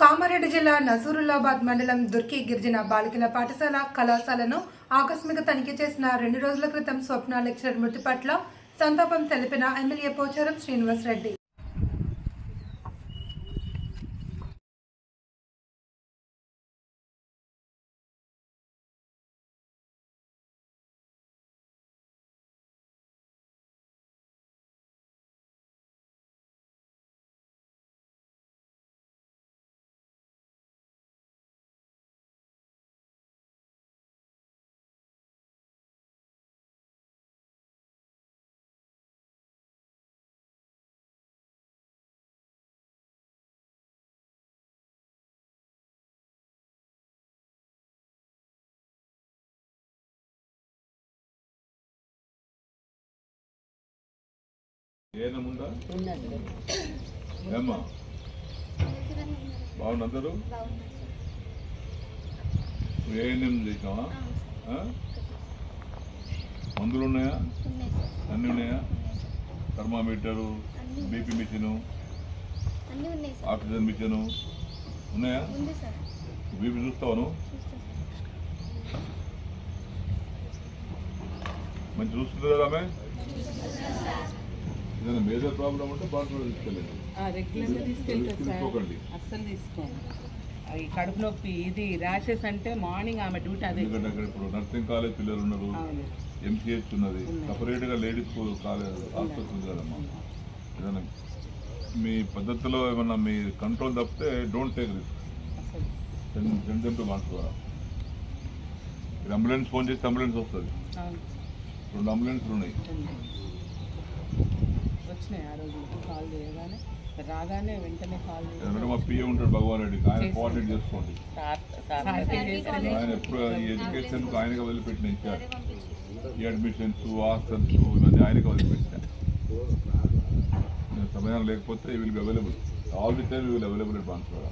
కామారెడ్డి జిల్లా నసూరుల్లాబాద్ మండలం దుర్కి గిరిజన బాలికల పాఠశాల కళాశాలను ఆకస్మిక తనిఖీ చేసిన రెండు రోజుల క్రితం స్వప్న లెక్చరర్ మృతి పట్ల సంతాపం తెలిపిన ఎమ్మెల్యే పోచారం శ్రీనివాస్ ఏమ్మా? బాగున్నా అందరూ? నువ్వు ఏఎన్ఎం చేసినావా ఆ? మందులు ఉన్నాయా? అన్నీ ఉన్నాయా? Thermometer BP machine oxygen machine ఉన్నాయా? బీపీ చూస్తావాను మంచి చూస్తుందా ఆమె ఏదైనా మేజర్ ప్రాబ్లం ఉంటే బాగా తీసుకెళ్ళండి. రెగ్యులర్గా సార్. తీసుకోకండి. అస్సలు తీసుకోండి ఈ కడుపు నొప్పి ఇది ర్యాషెస్ అంటే మార్నింగ్ ఆమె డ్యూటీ అదే. ఎందుకంటే అక్కడ ఇప్పుడు నర్సింగ్ కాలేజ్ పిల్లలు ఉన్నారు. అవును. ఎంసీహెచ్ ఉన్నది. సపరేట్గా లేడీస్ కాలేజ్ హాస్పిటల్ ఉంది కదమ్మా. ఏదైనా మీ పద్ధతిలో ఏమన్నా మీ కంట్రోల్ తప్పితే డోంట్ టేక్ రిస్క్ అసలు సెండ్ దెమ్ టు మాన్సువారా మీరు అంబులెన్స్ ఫోన్ చేస్తే అంబులెన్స్ వస్తుంది. అవును. రెండు అంబులెన్స్లు ఉన్నాయి. వచ్చినాయి ఆ రోజు కాల్ చేయగానే. రాగానే వెంటనే కాల్ ఎందుకంటే మా పిఏ ఉంటాడు భగవాన్ రెడ్డి ఆయన కోఆర్డినేట్ చేసుకోండి. చేసి ఆయన ఎప్పుడు ఈ ఎడ్యుకేషన్ ఆయనగా వదిలిపెట్టిన ఇచ్చారు ఈ అడ్మిషన్స్ హాస్టల్స్ ఇవన్నీ ఆయనగా వదిలిపెట్టిన సమయం లేకపోతే will be available all the time will available at Banswada